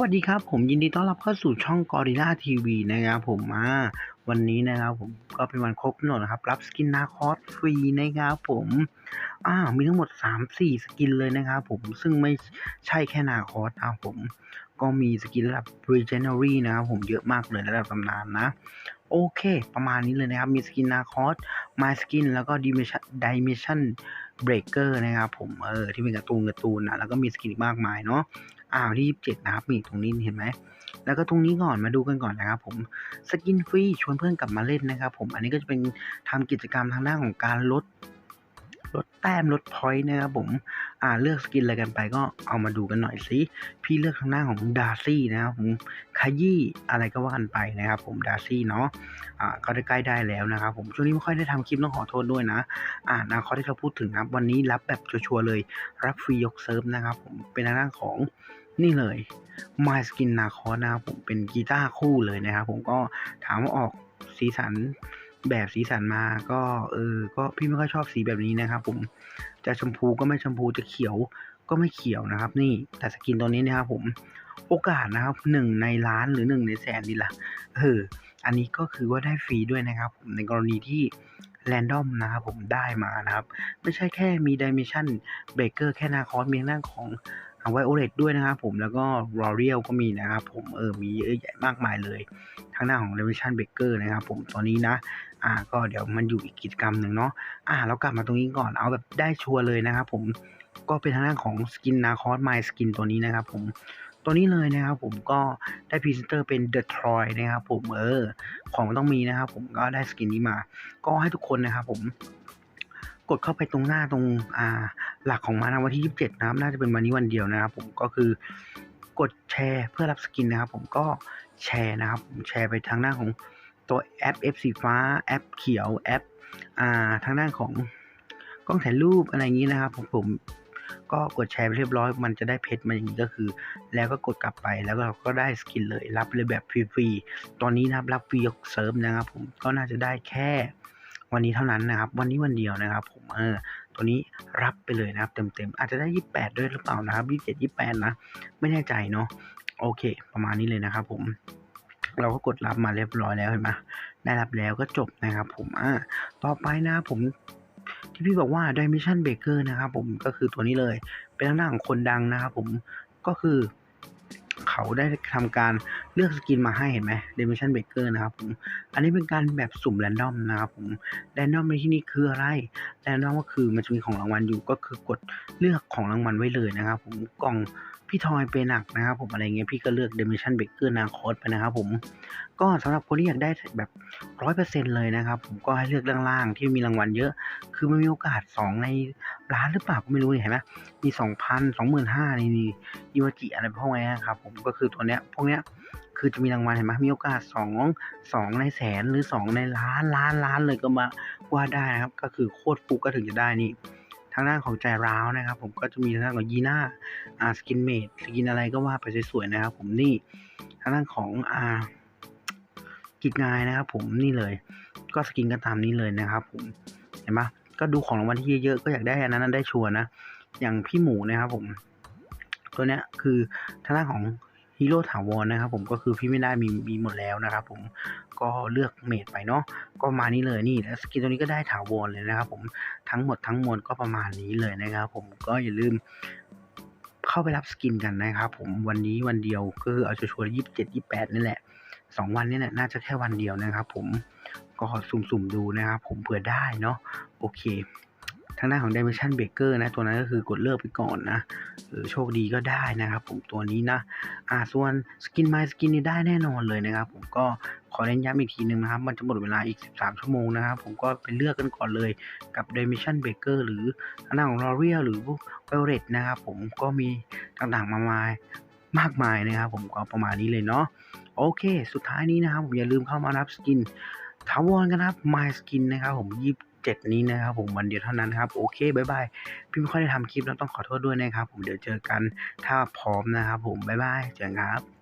วัสดีครับ ผมยินดีต้อนรับเข้าสู่ช่อง Gorilla TV นะครับผมมาวันนี้นะครับผมก็เป็นวันครบกำหนดนะครับ รับสกินนาคอสฟรีนะครับผมอ่ามีทั้งหมด 3-4 สกินเลยนะครับผมซึ่งไม่ใช่แค่นาคอสนะครับผม ก็มีสกินระดับ Regenerary นะครับผมเยอะมากเลยระดับตำนานนะ โอเค ประมาณนี้เลยนะครับ มีสกินนาคอส My Skin แล้วก็ Dimension Dimension Breaker นะครับผมเออที่เป็นการ์ตูนการ์ตูนนะแล้วก็มีสกินอีกมากมายเนาะอ่าวที่ 27 นะครับนี่ตรงนี้เห็นไหมแล้วก็ตรงนี้ก่อนมาดูกันก่อนนะครับผมสกินฟรีชวนเพื่อนกลับมาเล่นนะครับผมอันนี้ก็จะเป็นทำกิจกรรมทางด้านของการลด ลดแต้มลดพอยต์นะครับผมอ่าเลือกสกินอะไรกันไปก็เอามาดูกันหน่อยสิพี่เลือกทางด้าของดาร์ซี่นะครับผมขยี้อะไรก็ว่ากันไปนะครับ ผมดาร์ซี่เนาะอ่าก็ได้ใกล้ได้แล้วนะครับผมช่วงนี้ไม่ค่อยได้ทำคลิปต้องขอโทษด้วยนะอ่านาคอที่เราพูดถึงครับวันนี้รับแบบชัวร์เลย รับฟรียกเซิร์ฟนะครับผมเป็นทางด้านของนี่เลย My Skin นาคอนะครับผมเป็นกีตาร์คู่เลยนะครับผมก็ถามว่าออกสีสัน แบบสีสันมาก็เออก็พี่ไม่ค่อยชอบสีแบบนี้นะครับ ผมจะชมพูก็ไม่ชมพูจะเขียวก็ไม่เขียวนะครับ นี่แต่สกินตัวนี้นะครับผมโอกาสนะครับหนึ่งในล้านหรือหนึ่งในแสนนี่แหละเอออันนี้ก็คือว่าได้ฟรีด้วยนะครับ ผมในกรณีที่แรนดอมนะครับผมได้มานะครับ ไม่ใช่แค่มี Dimension Breaker แค่นาคอสมีทางด้านของไวโอเลตด้วยนะครับผมแล้วก็รอเรียลก็มีนะครับผมเออมีเยอะแยะมากมายเลย ทางหน้าของ Dimension Breaker นะครับผมตอนนี้นะ อ่า ก็เดี๋ยวมันอยู่อีกกิจกรรมหนึ่งเนาะอ่าเรากลับมาตรงนี้ก่อนเอาแบบได้ชัวร์เลยนะครับผมก็เป็นทางด้านของสกินนาคอสไมสกินตัวนี้นะครับผมตัวนี้เลยนะครับผมก็ได้พรีเซนเตอร์เป็น The Troy นะครับผมเออของมันต้องมีนะครับผมก็ได้สกินนี้มา ก็ให้ทุกคนนะครับผมกดเข้าไปตรงหน้าตรงอ่าหลักของมันนะวันที่ 27 นะครับ น่าจะเป็นวันนี้วันเดียวนะครับผมก็คือกดแชร์เพื่อรับสกินนะครับผมก็แชร์นะครับผมแชร์ไปทางหน้าของ ตัวแอป F สีฟ้าแอปเขียวแอปอ่าทางด้านของกล้องถ่ายรูปอะไรอย่างนี้นะครับผมผมก็กดแชร์ไปเรียบร้อย มันจะได้เพชรมาอย่างนี้ก็คือ แล้วก็กดกลับไปแล้วเราก็ได้สกินเลยรับเลยแบบฟรีๆตอนนี้นะครับรับฟรียกเซิร์ฟนะครับ ผมก็น่าจะได้แค่วันนี้เท่านั้นนะครับ วันนี้วันเดียวนะครับ ผมเออตัวนี้รับไปเลยนะครับ เต็มๆอาจจะได้ 28 ด้วยหรือเปล่านะครับ 27 28 นะ ไม่แน่ใจเนาะโอเค ประมาณนี้เลยนะครับผม เราก็กดรับมาเรียบร้อยแล้วเห็นไหมได้รับแล้วก็จบนะครับ ผมอ่าต่อไปนะผมที่พี่บอกว่า Dimension Breaker นะครับผมก็คือตัวนี้เลย เป็นหน้าของคนดังนะครับผมก็คือ เขาได้ทำการเลือกสกินมาให้เห็นไหมเดมิชันเบเกอร์นะครับผมอันนี้เป็นการแบบสุ่มแรนดอมนะครับผมแรนดอมในที่นี้คืออะไรแรนดอมก็คือมันจะมีของรางวัลอยู่ก็คือกดเลือกของรางวัลไว้เลยนะครับผมกล่องพี่ทอยเป็นหนักนะครับผมอะไรเงี้ยพี่ก็เลือกเดมิชันเบเกอร์นาคอสไปนะครับผมก็สำหรับคนที่อยากได้แบบร้อยเปอร์เซ็นเลยนะครับ ผมก็ให้เลือกล่างๆที่มีรางวัลเยอะ คือมันมีโอกาสสองในล้านหรือเปล่าก็ไม่รู้เนี่ยเห็นไหมมีสองพันสองหมื่นห้านี่นี่อีวาจิอะไรพวกนี้ครับ ผมก็คือตัวเนี้ยพวกเนี้ยคือจะมีรางวัลเห็นไหมมีโอกาสสองสองในแสนหรือสองในล้านล้านล้านเลยก็มาว่าได้นะครับ ก็คือโคตรฟุกก็ถึงจะได้นี่ทางด้านของใจร้าวนะครับ ผมก็จะมีทางด้านของยีน่าอ่าสกินเมดสกินอะไรก็ว่าไปสวยๆนะครับ ผมนี่ทางด้านของอ่า กิจงายนะครับ ผมนี่เลย ก็สกินก็ตามนี้เลยนะครับผมเห็นปะก็ดูของรางวัลที่เยอะๆก็อยากได้อันนั้นได้ชัวร์นะอย่างพี่หมูนะครับผม ตัวเนี้ยคือทางด้านของฮีโร่ถาวรนะครับ ผมก็คือพี่ไม่ได้มีมีหมดแล้วนะครับผมก็เลือกเมดไปเนาะก็มานี้เลยนี่แล้วสกินตัวนี้ก็ได้ถาวรเลยนะครับ ผมทั้งหมดทั้งมวลก็ประมาณนี้เลยนะครับ ผมก็อย่าลืมเข้าไปรับสกินกันนะครับ ผมวันนี้วันเดียวก็คือเอาชัวร์ยี่สิบเจ็ดยี่แปดนี่แหละ สองวันนี้แหละน่าจะแค่วันเดียวนะครับ ผมก็สุ่มๆดูนะครับ ผมเผื่อได้เนาะโอเค ทางด้านของ Dimension Breaker นะ ตัวนั้นก็คือกดเลิกไปก่อนนะเออโชคดีก็ได้นะครับ ผมตัวนี้นะอ่าส่วนสกิน My Skin นี่ได้แน่นอนเลยนะครับ ผมก็ขอเน้นย้ำอีกทีหนึ่งนะครับ มันจะหมดเวลาอีก 13 ชั่วโมงนะครับ ผมก็ไปเลือกกันก่อนเลยกับ Dimension Breaker หรือทางด้านของ L'Oreal หรือ Violet นะครับ ผมก็มีต่างๆมามายมากมายนะครับ ผมก็ประมาณนี้เลยเนาะ โอเค สุดท้ายนี้นะครับผมอย่าลืมเข้ามารับสกินถาวรกันนะครับ My Skin นะครับผมยิบเจ็ดนี้นะครับผมวันเดียวเท่านั้นครับโอเคบายบายพี่ไม่ค่อยได้ทำคลิปแล้วต้องขอโทษด้วยนะครับผมเดี๋ยวเจอกันถ้าพร้อมนะครับผมบายบายเจอกันครับ